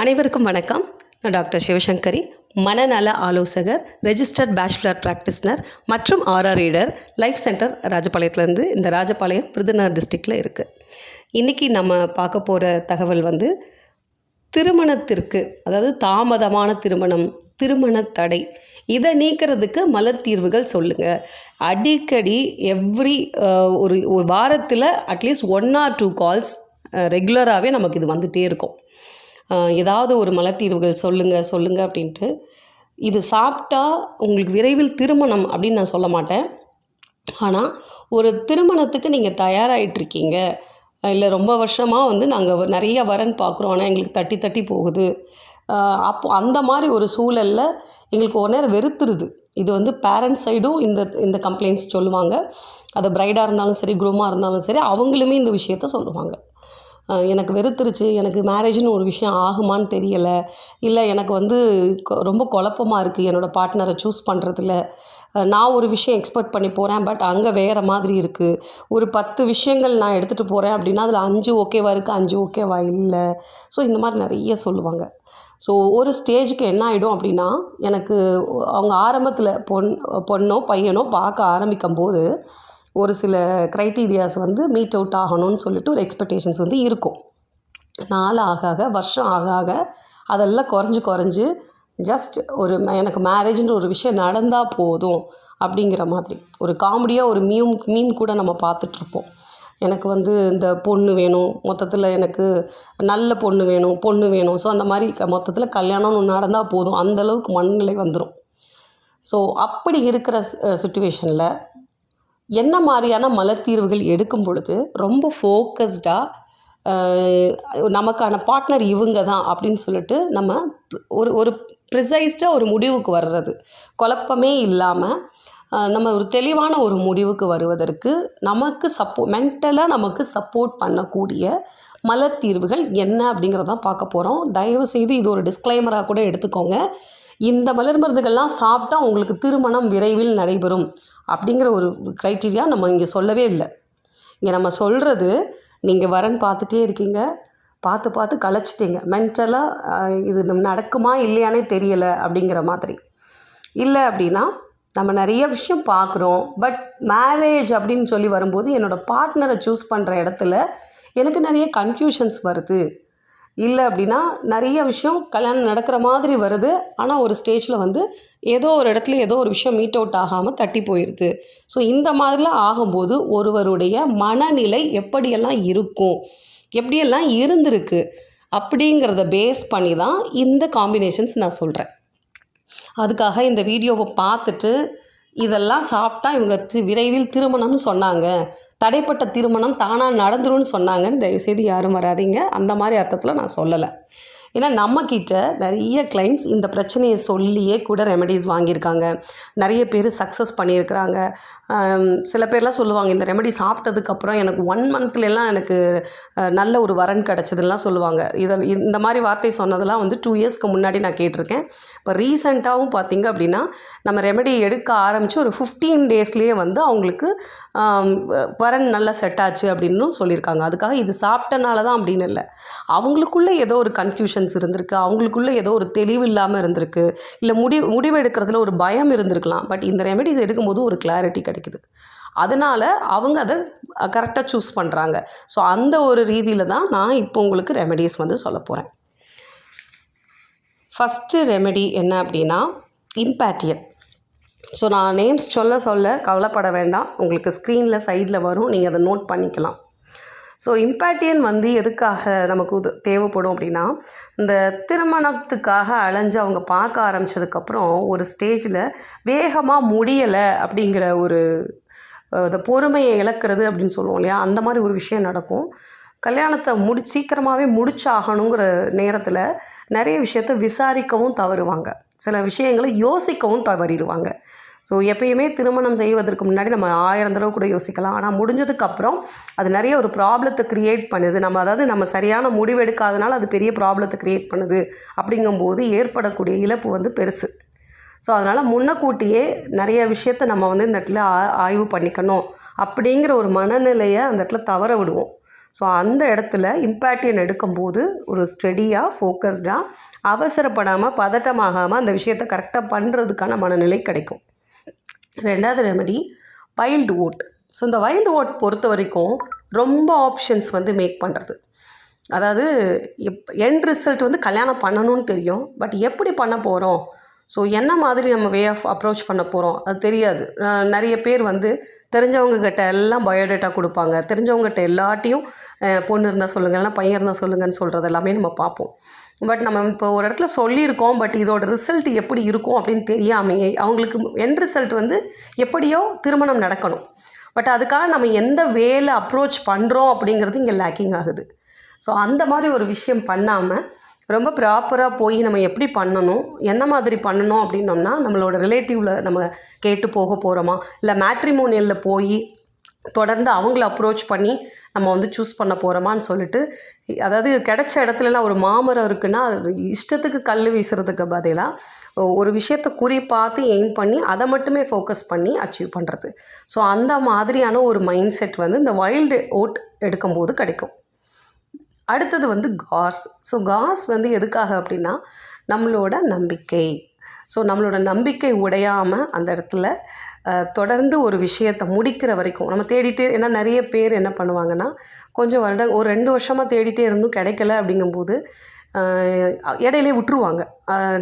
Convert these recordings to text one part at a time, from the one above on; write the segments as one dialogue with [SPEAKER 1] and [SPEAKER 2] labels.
[SPEAKER 1] அனைவருக்கும் வணக்கம். நான் டாக்டர் சிவசங்கரி மனநல ஆலோசகர் ரெஜிஸ்டர்ட் பேச்சுலர் ப்ராக்டிஸ்னர் மற்றும் ஆர்ஆர் ரீடர் லைஃப் சென்டர் ராஜபாளையத்துலேருந்து இந்த ராஜபாளையம் விருதுநகர் டிஸ்ட்ரிக்டில் இருக்குது இன்றைக்கி நம்ம பார்க்க போகிற தகவல் வந்து திருமணத்திற்கு அதாவது தாமதமான திருமணம் திருமண தடை இதை நீக்கிறதுக்கு மலர் தீர்வுகள் சொல்லுங்கள் அடிக்கடி எவ்ரி ஒரு ஒரு வாரத்தில் at least one or two calls ரெகுலராகவே நமக்கு இது வந்துகிட்டே இருக்கும். ஏதாவது ஒரு மலத்தீர்வுகள் சொல்லுங்கள் சொல்லுங்கள் அப்படின்ட்டு. இது சாப்பிட்டா உங்களுக்கு விரைவில் திருமணம் அப்படின்னு நான் சொல்ல மாட்டேன். ஆனால் ஒரு திருமணத்துக்கு நீங்கள் தயாராகிட்ருக்கீங்க இல்லை ரொம்ப வருஷமாக வந்து நாங்கள் நிறைய வரன் பார்க்குறோம் ஆனால் எங்களுக்கு தட்டி தட்டி போகுது. அப்போ அந்த மாதிரி ஒரு சூழலில் எங்களுக்கு ஒரு நேரம் வெறுத்துருது. இது வந்து பேரண்ட்ஸ் சைடும் இந்த இந்த கம்ப்ளைண்ட்ஸ் சொல்லுவாங்க. அது பிரைடாக இருந்தாலும் சரி குரூமாக இருந்தாலும் சரி அவங்களுமே இந்த விஷயத்த சொல்லுவாங்க. எனக்கு வெறுத்துருச்சு. எனக்கு மேரேஜ்னு ஒரு விஷயம் ஆகுமான்னு தெரியலை. இல்லை எனக்கு வந்து ரொம்ப குழப்பமாக இருக்குது என்னோடய பார்ட்னரை சூஸ் பண்ணுறதுல நான் ஒரு விஷயம் எக்ஸ்பெக்ட் பண்ணி போகிறேன் பட் அங்கே வேறு மாதிரி இருக்குது ஒரு பத்து விஷயங்கள் நான் எடுத்துகிட்டு போகிறேன் அப்படின்னா அதில் அஞ்சு ஓகேவா இருக்குது அஞ்சு ஓகேவா இல்லை. ஸோ இந்த மாதிரி நிறைய சொல்லுவாங்க. ஸோ ஒரு ஸ்டேஜுக்கு என்ன ஆகிடும் அப்படின்னா எனக்கு அவங்க ஆரம்பத்தில் பொன் பொண்ணோ பையனோ பார்க்க ஆரம்பிக்கும் போது ஒரு சில க்ரைட்டீரியாஸ் வந்து மீட் அவுட் ஆகணும்னு சொல்லிட்டு ஒரு எக்ஸ்பெக்டேஷன்ஸ் வந்து இருக்கும். நாள் ஆக ஆக வருஷம் ஆக ஆக அதெல்லாம் குறைஞ்சு குறைஞ்சு ஜஸ்ட் ஒரு எனக்கு மேரேஜ்ன்ற ஒரு விஷயம் நடந்தால் போதும் அப்படிங்கிற மாதிரி. ஒரு காமெடியாக ஒரு மீம் மீம் கூட நம்ம பார்த்துட்ருப்போம். எனக்கு வந்து இந்த பொண்ணு வேணும் மொத்தத்தில் எனக்கு நல்ல பொண்ணு வேணும் பொண்ணு வேணும். ஸோ அந்த மாதிரி க- மொத்தத்தில் கல்யாணம்னு நடந்தால் போதும். அந்த அளவுக்கு மனநிலை வந்துடும் ஸோ அப்படி இருக்கிற சுச்சுவேஷனில் என்ன மாதிரியான மலர் தீர்வுகள் எடுக்கும் பொழுது ரொம்ப ஃபோக்கஸ்டாக நமக்கான பார்ட்னர் இவங்க தான் அப்படின்னு சொல்லிட்டு நம்ம ஒரு ஒரு ப்ரிசைஸ்டாக ஒரு முடிவுக்கு வர்றது. குழப்பமே இல்லாமல் நம்ம ஒரு தெளிவான ஒரு முடிவுக்கு வருவதற்கு நமக்கு சப்போ மென்டலாக நமக்கு சப்போர்ட் பண்ணக்கூடிய மலர் தீர்வுகள் என்ன அப்படிங்கிறதான் பார்க்க போகிறோம் தயவு செய்து இது ஒரு டிஸ்க்ளைமராக கூட எடுத்துக்கோங்க. இந்த மலர் மருந்துகள்லாம் சாப்பிட்டா உங்களுக்கு திருமணம் விரைவில் நடைபெறும். அப்படிங்கிற ஒரு க்ரைட்டீரியா நம்ம இங்கே சொல்லவே இல்லை. இங்கே நம்ம சொல்கிறது நீங்கள் வரன்னு பார்த்துட்டே இருக்கீங்க. பார்த்து பார்த்து கலைச்சிட்டீங்க. மென்டலாக இது நம்ம நடக்குமா இல்லையானே தெரியலை அப்படிங்கிற மாதிரி. இல்லை அப்படின்னா நம்ம நிறைய விஷயம் பார்க்குறோம். பட் மேரேஜ் அப்படின்னு சொல்லி வரும்போது என்னோடய பார்ட்னரை சூஸ் பண்ணுற இடத்துல எனக்கு நிறைய கன்ஃபியூஷன்ஸ் வருது. இல்லை அப்படின்னா நிறைய விஷயம் கல்யாணம் நடக்கிற மாதிரி வருது. ஆனால் ஒரு ஸ்டேஜில் வந்து ஏதோ ஒரு இடத்துல ஏதோ ஒரு விஷயம் மீட் அவுட் ஆகாமல் தட்டி போயிடுது ஸோ இந்த மாதிரிலாம் ஆகும்போது ஒருவருடைய மனநிலை எப்படியெல்லாம் இருக்கும்? எப்படியெல்லாம் இருந்திருக்கு? அப்படிங்கிறத பேஸ் பண்ணி தான் இந்த காம்பினேஷன்ஸ் நான் சொல்கிறேன் அதுக்காக இந்த வீடியோவை பார்த்துட்டு இதெல்லாம் சாப்பிட்டா இவங்க விரைவில் திருமணம்னு சொன்னாங்க. தடைப்பட்ட திருமணம் தானாக நடந்துரும்னு சொன்னாங்கன்னு தயவுசெய்து யாரும் வராதீங்க. அந்த மாதிரி அர்த்தத்தில் நான் சொல்லலை. ஏன்னா நம்மக்கிட்ட நிறைய கிளைண்ட்ஸ் இந்த பிரச்சனையை சொல்லியே கூட ரெமெடிஸ் வாங்கியிருக்காங்க. நிறைய பேர் சக்ஸஸ் பண்ணியிருக்கிறாங்க. சில பேர்லாம் சொல்லுவாங்க இந்த ரெமெடி சாப்பிட்டதுக்கப்புறம் எனக்கு ஒன் மந்த்லலாம் எனக்கு நல்ல ஒரு வரன் கிடச்சதுலாம் சொல்லுவாங்க. இதில் இந்த மாதிரி வார்த்தை சொன்னதெல்லாம் வந்து டூ இயர்ஸ்க்கு முன்னாடி நான் கேட்டிருக்கேன். இப்போ ரீசெண்டாகவும் பார்த்தீங்க அப்படின்னா நம்ம ரெமடி எடுக்க ஆரம்பித்து ஒரு ஃபிஃப்டீன் டேஸ்லேயே வந்து அவங்களுக்கு வரன் நல்லா செட் ஆச்சு அப்படின்னு சொல்லியிருக்காங்க. அதுக்காக இது சாப்பிட்டனால தான் அப்படின்னு இல்லை. அவங்களுக்குள்ளே ஏதோ ஒரு கன்ஃபியூஷன்ஸ் இருந்திருக்கு. அவங்களுக்குள்ளே ஏதோ ஒரு தெளிவு இல்லாமல் இருந்திருக்கு. இல்லை முடி முடிவு எடுக்கிறதுல ஒரு பயம் இருந்திருக்கலாம். பட் இந்த ரெமெடிஸ் எடுக்கும்போது ஒரு கிளாரிட்டி கிடைக்குது. அதனால் அவங்க அதை கரெக்டாக சூஸ் பண்ணுறாங்க ஸோ அந்த ஒரு ரீதியில் தான் நான் இப்போ உங்களுக்கு ரெமெடிஸ் வந்து சொல்ல போகிறேன் ஃபஸ்ட்டு ரெமெடி என்ன அப்படின்னா இம்பேட்டியன் ஸோ நான் நேம்ஸ் சொல்ல சொல்ல கவலைப்பட வேண்டாம். உங்களுக்கு ஸ்க்ரீனில் சைடில் வரும். நீங்கள் அதை நோட் பண்ணிக்கலாம். ஸோ இம்பேட்டியன் வந்து எதுக்காக நமக்கு உது தேவைப்படும் அப்படின்னா இந்த திருமணத்துக்காக அலைஞ்சு அவங்க பார்க்க ஆரம்பித்ததுக்கப்புறம் ஒரு ஸ்டேஜில் வேகமாக முடியலை அப்படிங்கிற ஒரு அஹ், இந்த பொறுமையை இழக்கிறது அப்படின்னு சொல்லுவோம் இல்லையா? அந்த மாதிரி ஒரு விஷயம் நடக்கும். கல்யாணத்தை முடி சீக்கிரமாகவே முடிச்சாகணுங்கிற நேரத்தில் நிறைய விஷயத்த விசாரிக்கவும் தவறுவாங்க. சில விஷயங்களை யோசிக்கவும் தவறிடுவாங்க. ஸோ எப்பயுமே திருமணம் செய்வதற்கு முன்னாடி நம்ம ஆயிரம் தடவை கூட யோசிக்கலாம். ஆனால் முடிஞ்சதுக்கப்புறம் அது நிறைய ஒரு ப்ராப்ளத்தை க்ரியேட் பண்ணுது. நம்ம அதாவது நம்ம சரியான முடிவு எடுக்காதனால அது பெரிய ப்ராப்ளத்தை க்ரியேட் பண்ணுது. அப்படிங்கும்போது ஏற்படக்கூடிய இழப்பு வந்து பெருசு. ஸோ அதனால் முன்னக்கூட்டியே நிறைய விஷயத்த நம்ம வந்து இந்த இடத்துல ஆ- ஆய்வு பண்ணிக்கணும். அப்படிங்கிற ஒரு மனநிலையை அந்த இடத்துல தவற விடுவோம். ஸோ அந்த இடத்துல இம்பேக்டியன் எடுக்கும்போது ஒரு ஸ்டெடியாக ஃபோக்கஸ்டாக அவசரப்படாமல் பதட்டமாகாமல் அந்த விஷயத்தை கரெக்டாக பண்ணுறதுக்கான மனநிலை கிடைக்கும். ரெண்டாவது ரெமெடி வைல்டு ஓட் ஸோ இந்த வைல்டு ஓட் பொறுத்த வரைக்கும் ரொம்ப ஆப்ஷன்ஸ் வந்து மேக் பண்ணுறது அதாவது எப் எண்ட் ரிசல்ட் வந்து கல்யாணம் பண்ணணும்னு தெரியும். பட் எப்படி பண்ண போகிறோம் ஸோ என்ன மாதிரி நம்ம வே ஆஃப் அப்ரோச் பண்ண போகிறோம் அது தெரியாது. நிறைய பேர் வந்து தெரிஞ்சவங்கக்கிட்ட எல்லாம் பயோடேட்டா கொடுப்பாங்க. தெரிஞ்சவங்ககிட்ட எல்லாட்டையும் பொண்ணு இருந்தால் சொல்லுங்கள் இல்லைனா பையன் இருந்தால் சொல்லுங்கன்னு சொல்கிறது எல்லாமே நம்ம பார்ப்போம். பட் நம்ம இப்போ ஒரு இடத்துல சொல்லியிருக்கோம் பட் இதோட ரிசல்ட் எப்படி இருக்கும் அப்படின்னு தெரியாமையே அவங்களுக்கு என் ரிசல்ட் வந்து எப்படியோ திருமணம் நடக்கணும். பட் அதுக்காக நம்ம எந்த வேலை அப்ரோச் பண்ணுறோம் அப்படிங்கிறது இங்கே லேக்கிங் ஆகுது. ஸோ அந்த மாதிரி ஒரு விஷயம் பண்ணாமல் ரொம்ப ப்ராப்பராக போய் நம்ம எப்படி பண்ணணும் என்ன மாதிரி பண்ணணும் அப்படின்னோம்னா நம்மளோட ரிலேட்டிவில் நம்ம கேட்டு போக போகிறோமா இல்லை மேட்ரிமோனியலில் போய் தொடர்ந்து அவங்கள அப்ரோச் பண்ணி நம்ம வந்து சூஸ் பண்ண போகிறோமான்னு சொல்லிட்டு அதாவது கிடைச்ச இடத்துலலாம் ஒரு மாமரம் இருக்குன்னா அது இஷ்டத்துக்கு கல் வீசுறதுக்கு பதிலாக ஒரு விஷயத்தை குறி பார்த்து எய்ம் பண்ணி அதை மட்டுமே ஃபோக்கஸ் பண்ணி அச்சீவ் பண்ணுறது ஸோ அந்த மாதிரியான ஒரு மைண்ட் செட் வந்து இந்த வைல்டு ஓட் எடுக்கும்போது கிடைக்கும். அடுத்தது வந்து காஸ். ஸோ காஸ் வந்து எதுக்காக அப்படின்னா நம்மளோட நம்பிக்கை. ஸோ நம்மளோட நம்பிக்கை உடையாமல் அந்த இடத்துல தொடர்ந்து ஒரு விஷயத்தை முடிக்கிற வரைக்கும் நம்ம தேடிட்டே ஏன்னா நிறைய பேர் என்ன பண்ணுவாங்கன்னா கொஞ்சம் வருடம் ஒரு ரெண்டு வருஷமாக தேடிட்டே இருந்தும் கிடைக்கல அப்படிங்கும்போது இடையிலே விட்டுருவாங்க.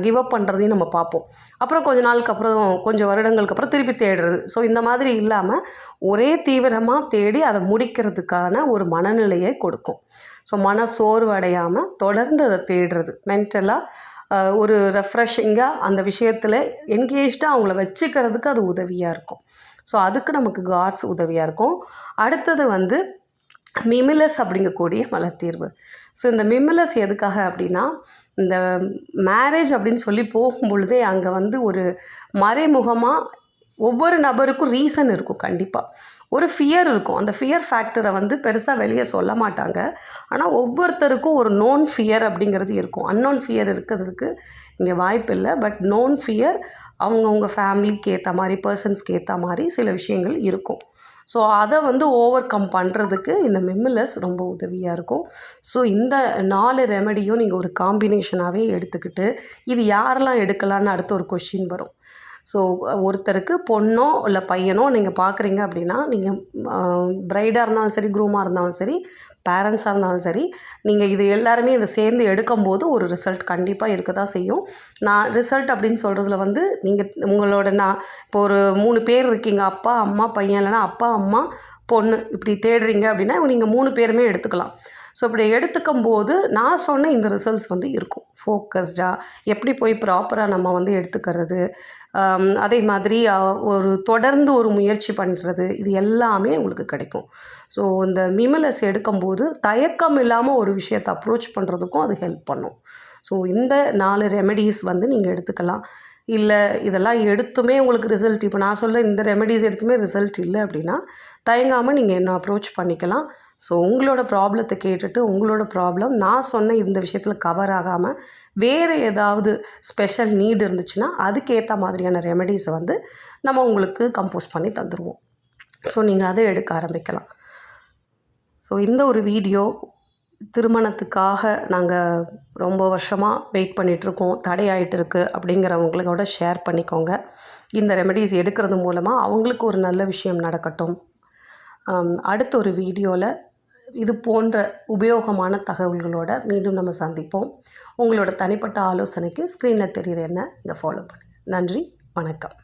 [SPEAKER 1] கிவ் அப் பண்ணுறதையும் நம்ம பார்ப்போம். அப்புறம் கொஞ்ச நாளுக்கு அப்புறம் கொஞ்சம் வருடங்களுக்கு அப்புறம் திருப்பி தேடுறது. ஸோ இந்த மாதிரி இல்லாமல் ஒரே தீவிரமாக தேடி அதை முடிக்கிறதுக்கான ஒரு மனநிலையை கொடுக்கும். ஸோ மன சோர்வு அடையாமல் தொடர்ந்து அதை தேடுறது. மென்டலாக ஒரு ரெஃப்ரெஷிங்காக அந்த விஷயத்தில் என்கேஜ்டாக அவங்கள வச்சுக்கிறதுக்கு அது உதவியாக இருக்கும். ஸோ அதுக்கு நமக்கு கார்ஸ் உதவியாக இருக்கும். அடுத்தது வந்து மிமிலஸ் அப்படிங்கக்கூடிய மலர் தீர்வு ஸோ இந்த மிமிலஸ் எதுக்காக அப்படின்னா இந்த மேரேஜ் அப்படின்னு சொல்லி போகும் பொழுதே அங்கே வந்து ஒரு மறைமுகமாக ஒவ்வொரு நபருக்கும் ரீசன் இருக்கும் கண்டிப்பாக ஒரு ஃபியர் இருக்கும். அந்த ஃபியர் ஃபேக்டரை வந்து பெருசாக வெளியே சொல்ல மாட்டாங்க. ஆனால் ஒவ்வொருத்தருக்கும் ஒரு நோன் ஃபியர் அப்படிங்கிறது இருக்கும். அன்னோன் ஃபியர் இருக்கிறதுக்கு இங்கே வாய்ப்பு இல்லை. பட் நோன் ஃபியர் அவங்கவுங்க ஃபேமிலிக்கு ஏற்ற மாதிரி பர்சன்ஸ்க்கு ஏற்ற மாதிரி சில விஷயங்கள் இருக்கும். ஸோ அதை வந்து ஓவர் கம் பண்ணுறதுக்கு இந்த மெம்மிலஸ் ரொம்ப உதவியாக இருக்கும். ஸோ இந்த நாலு ரெமெடியும் நீங்கள் ஒரு காம்பினேஷனாகவே எடுத்துக்கிட்டு இது யாரெல்லாம் எடுக்கலான்னு அடுத்த ஒரு கொஷின் வரும். ஸோ ஒருத்தருக்கு பொண்ணோ இல்லை பையனோ நீங்கள் பார்க்குறீங்க அப்படின்னா நீங்கள் ப்ரைடாக இருந்தாலும் சரி க்ரூமாக இருந்தாலும் சரி பேரண்ட்ஸாக இருந்தாலும் சரி நீங்கள் இது எல்லாருமே இதை சேர்ந்து எடுக்கும்போது ஒரு ரிசல்ட் கண்டிப்பாக இருக்க தான் செய்யும். நான் ரிசல்ட் அப்படின்னு சொல்கிறதுல வந்து நீங்கள் உங்களோட நான் இப்போ ஒரு மூணு பேர் இருக்கீங்க அப்பா அம்மா பையன் இல்லைன்னா அப்பா அம்மா பொண்ணு இப்படி தேடுறீங்க அப்படின்னா நீங்கள் மூணு பேருமே எடுத்துக்கலாம். ஸோ இப்படி எடுத்துக்கும் போது நான் சொன்ன இந்த ரிசல்ட்ஸ் வந்து இருக்கும். ஃபோக்கஸ்டாக எப்படி போய் ப்ராப்பராக நம்ம வந்து எடுத்துக்கிறது அதே மாதிரி ஒரு தொடர்ந்து ஒரு முயற்சி பண்ணுறது இது எல்லாமே உங்களுக்கு கிடைக்கும். ஸோ இந்த மிமலஸ் எடுக்கும்போது தயக்கம் இல்லாமல் ஒரு விஷயத்தை அப்ரோச் பண்ணுறதுக்கும் அது ஹெல்ப் பண்ணும். ஸோ இந்த நாலு ரெமெடிஸ் வந்து நீங்கள் எடுத்துக்கலாம். இல்லை இதெல்லாம் எடுத்துமே உங்களுக்கு ரிசல்ட் இப்போ நான் சொல்ல இந்த ரெமெடிஸ் எடுத்துமே ரிசல்ட் இல்லை அப்படின்னா தயங்காமல் நீங்கள் என்ன அப்ரோச் பண்ணிக்கலாம். ஸோ உங்களோட ப்ராப்ளத்தை கேட்டுட்டு உங்களோட ப்ராப்ளம் நான் சொன்ன இந்த விஷயத்தில் கவர் ஆகாமல் வேறு ஏதாவது ஸ்பெஷல் நீடு இருந்துச்சுன்னா அதுக்கேற்ற மாதிரியான ரெமெடிஸை வந்து நம்ம உங்களுக்கு கம்போஸ் பண்ணி தந்துடுவோம் ஸோ நீங்கள் அதை எடுக்க ஆரம்பிக்கலாம். ஸோ இந்த ஒரு வீடியோ திருமணத்துக்காக நாங்கள் ரொம்ப வருஷமாக வெயிட் பண்ணிகிட்ருக்கோம் தடையாயிட்டு இருக்குது அப்படிங்கிறவங்களோட ஷேர் பண்ணிக்கோங்க. இந்த ரெமெடிஸ் எடுக்கிறது மூலமாக அவங்களுக்கு ஒரு நல்ல விஷயம் நடக்கட்டும். Um, அடுத்த ஒரு வீடியோவில் இது போன்ற உபயோகமான தகவல்களோட மீண்டும் நம்ம சந்திப்போம். உங்களோட தனிப்பட்ட ஆலோசனைக்கு ஸ்க்ரீனில் தெரிகிற என்ன இதை ஃபாலோ பண்ணுங்கள் நன்றி வணக்கம்.